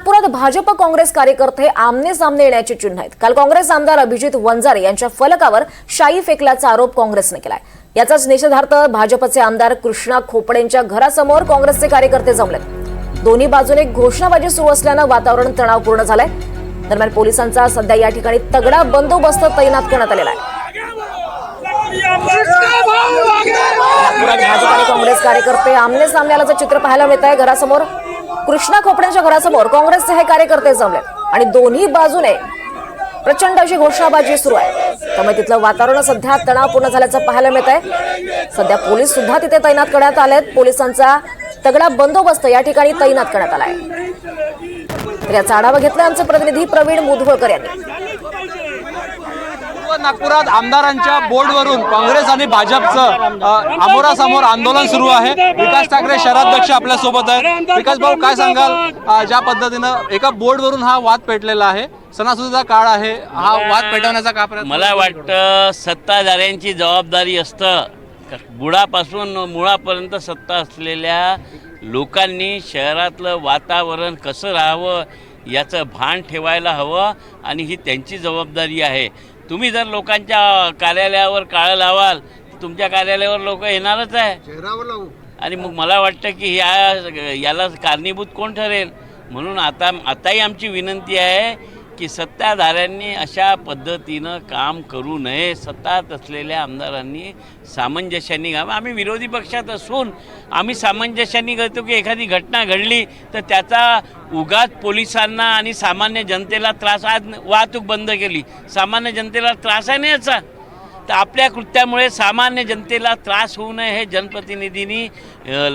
नागपुरात भाजप काँग्रेस कार्यकर्ते आमने सामने येण्याची चिन्ह आहेत. काल काँग्रेस आमदार अभिजित वंजारे यांच्या फलकावर शाई फेकल्याचा आरोप काँग्रेसने केलाय. याचाच निषेधार्थ भाजपचे आमदार कृष्णा खोपडेंच्या घरासमोर काँग्रेसचे कार्यकर्ते जमलेत. दोन्ही बाजूने घोषणाबाजी सुरू असल्यानं वातावरण तणावपूर्ण झालंय. दरम्यान पोलिसांचा सध्या या ठिकाणी तगडा बंदोबस्त तैनात करण्यात आलेला आहे. भाजप आणि काँग्रेस कार्यकर्ते आमने सामने आल्याचं चित्र पाहायला मिळत आहे घरासमोर कृष्णा खोपड्यांच्या घरासमोर काँग्रेसचे हे कार्यकर्ते जमले आणि दोन्ही बाजूने प्रचंड अशी घोषणाबाजी सुरू आहे. त्यामुळे तिथलं वातावरण सध्या तणावपूर्ण झाल्याचं पाहायला मिळत आहे सध्या पोलीस सुद्धा तिथे तैनात करण्यात आलेत. पोलिसांचा तगडा बंदोबस्त या ठिकाणी तैनात करण्यात आलाय. आहे याचा आढावा घेतला आमचे प्रतिनिधी प्रवीण मुधवळकर यांनी. पूर्व नागपुरात आमदारांच्या बोर्डवरून काँग्रेस आणि भाजपचं आमोरासमोर आंदोलन सुरू आहे. विकास ठाकरे शहराध्यक्ष आपल्यासोबत आहे विकास भाऊ काय सांगाल? ज्या पद्धतीनं एका बोर्डवरून हा वाद पेटलेला आहे. सणासुदीचा काळ आहे. हा वाद पेटवण्याचा का प्रयत्न मला वाटतं सत्ताधाऱ्यांची जबाबदारी असतं. बुडापासून मुळापर्यंत सत्ता असलेल्या लोकांनी शहरातलं वातावरण कसं राहावं याचं भान ठेवायला हवं आणि ही त्यांची जबाबदारी आहे. तुम्ही जर लोकांच्या कार्यालयावर काळं लावाल तर तुमच्या कार्यालयावर लोक येणारच आहे. आणि मग मला वाटतं की या याला कारणीभूत कोण ठरेल? म्हणून आता आताही आमची विनंती आहे की सत्ताधाऱ्यांनी अशा पद्धतीनं काम करू नये. सत्तात असलेल्या आमदारांनी सामंजस्याने घ्यावं आम्ही विरोधी पक्षात असून आम्ही सामंजस्याने करतो की एखादी घटना घडली तर त्याचा उगाच पोलिसांना आणि सामान्य जनतेला त्रास. आज वाहतूक बंद केली. सामान्य जनतेला त्रास आहे नाही याचा? तर आपल्या कृत्यामुळे सामान्य जनतेला त्रास होऊ नये हे जनप्रतिनिधींनी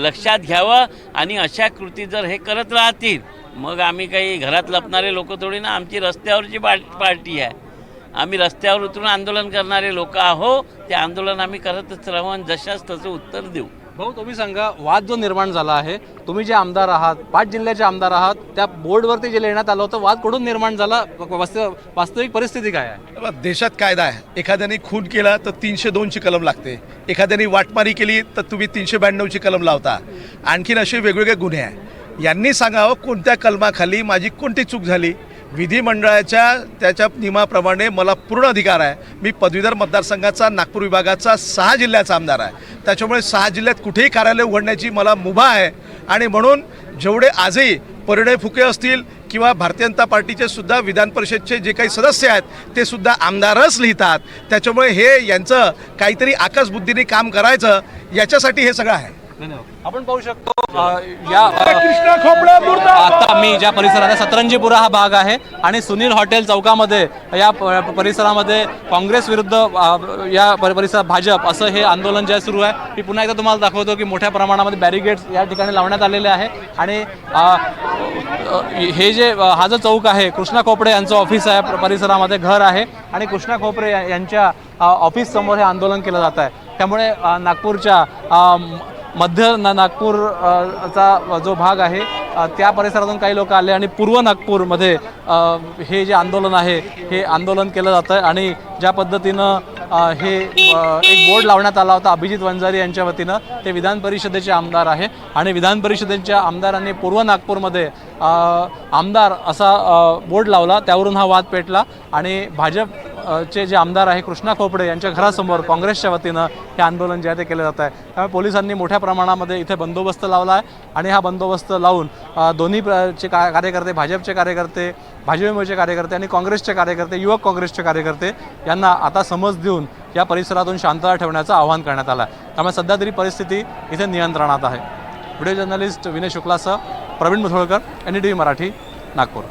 लक्षात घ्यावं आणि अशा कृती जर हे करत राहतील मग आम्ही काही घरात लपणारे लोक थोडी ना आमची रस्त्यावरची पा पार्टी आहे. आम्ही रस्त्यावर उतरून आंदोलन करणारे लोक आहो ते आंदोलन आम्ही करतच राहू आणि जशाच तसं उत्तर देऊ. भाऊ तुम्ही सांगा वाद जो निर्माण झाला आहे तुम्ही जे आमदार आहात पाच जिल्ह्याचे आमदार आहात त्या बोर्डवरती जे लिहिण्यात आलं होतं वाद कुठून निर्माण झाला? वास्त- वास्तविक परिस्थिती काय आहे? देशात कायदा आहे. एखाद्याने खून केला तर तीनशे दोनची कलम लागते. एखाद्याने वाटमारी केली तर तुम्ही तीनशे ब्याण्णवची कलम लावता. आणखीन असे वेगवेगळे गुन्हे आहे यांनी सांगावं कोणत्या कलमाखाली माझी कोणती चूक झाली? विधिमंडळाच्या त्याच्या नियमाप्रमाणे मला पूर्ण अधिकार आहे. मी पदवीधर मतदारसंघाचा नागपूर विभागाचा सहा जिल्ह्याचा आमदार आहे. त्याच्यामुळे सहा जिल्ह्यात कुठेही कार्यालय उघडण्याची मला मुभा आहे. आणि म्हणून जेवढे आजही परिणय फुके असतील किंवा भारतीय जनता पार्टीचे सुद्धा विधान परिषदचे जे काही सदस्य आहेत ते सुद्धा आमदारच लिहितात. त्याच्यामुळे हे यांचं काहीतरी आकाशबुद्धीने काम करायचं याच्यासाठी हे सगळं आहे. आपण पाहू शकतो या आता मी ज्या परिसरात सतरंजीपुरा हा भाग आहे आणि सुनील हॉटेल चौकामध्ये या परिसरामध्ये काँग्रेस विरुद्ध या परि- परिसरात भाजप असं हे आंदोलन जे आहे सुरू आहे मी पुन्हा एकदा तुम्हाला दाखवतो की मोठ्या प्रमाणामध्ये बॅरिगेड्स या ठिकाणी लावण्यात आलेले आहे. आणि हे जे हा जो चौक आहे कृष्णा खोपडे यांचं ऑफिस आहे परिसरामध्ये घर आहे आणि कृष्णा खोपडे यांच्या ऑफिस समोर हे आंदोलन केलं जात आहे. त्यामुळे नागपूरच्या मध्य ना नागपूर चा जो भाग आहे त्या परिसरातून काही लोक आले आणि पूर्व नागपूरमध्ये हे जे आंदोलन आहे हे आंदोलन केलं जातं आहे आणि ज्या पद्धतीनं हे एक बोर्ड लावण्यात आला होता अभिजित वंजारी यांच्या वतीनं ते विधान परिषदेचे आमदार आहे आणि विधान परिषदेच्या आमदारांनी पूर्व नागपूरमध्ये आमदार असा बोर्ड लावला त्यावरून हा वाद पेटला आणि भाजप चे जे आमदार आहे कृष्णा खोपडे यांच्या घरासमोर काँग्रेसच्या वतीनं हे आंदोलन जे आहे ते केलं जात आहे. त्यामुळे पोलिसांनी मोठ्या प्रमाणामध्ये इथे बंदोबस्त लावला आहे आणि हा बंदोबस्त लावून दोन्ही चे का कार्यकर्ते भाजपचे कार्यकर्ते भाजपचे कार्यकर्ते आणि काँग्रेसचे कार्यकर्ते युवक काँग्रेसचे कार्यकर्ते यांना आता समज देऊन या परिसरातून शांतता ठेवण्याचं आवाहन करण्यात आलं आहे त्यामुळे सध्या तरी परिस्थिती इथे नियंत्रणात आहे. व्हिडिओ जर्नलिस्ट विनय शुक्लासह प्रवीण मुथोळकर एन डी मराठी नागपूर.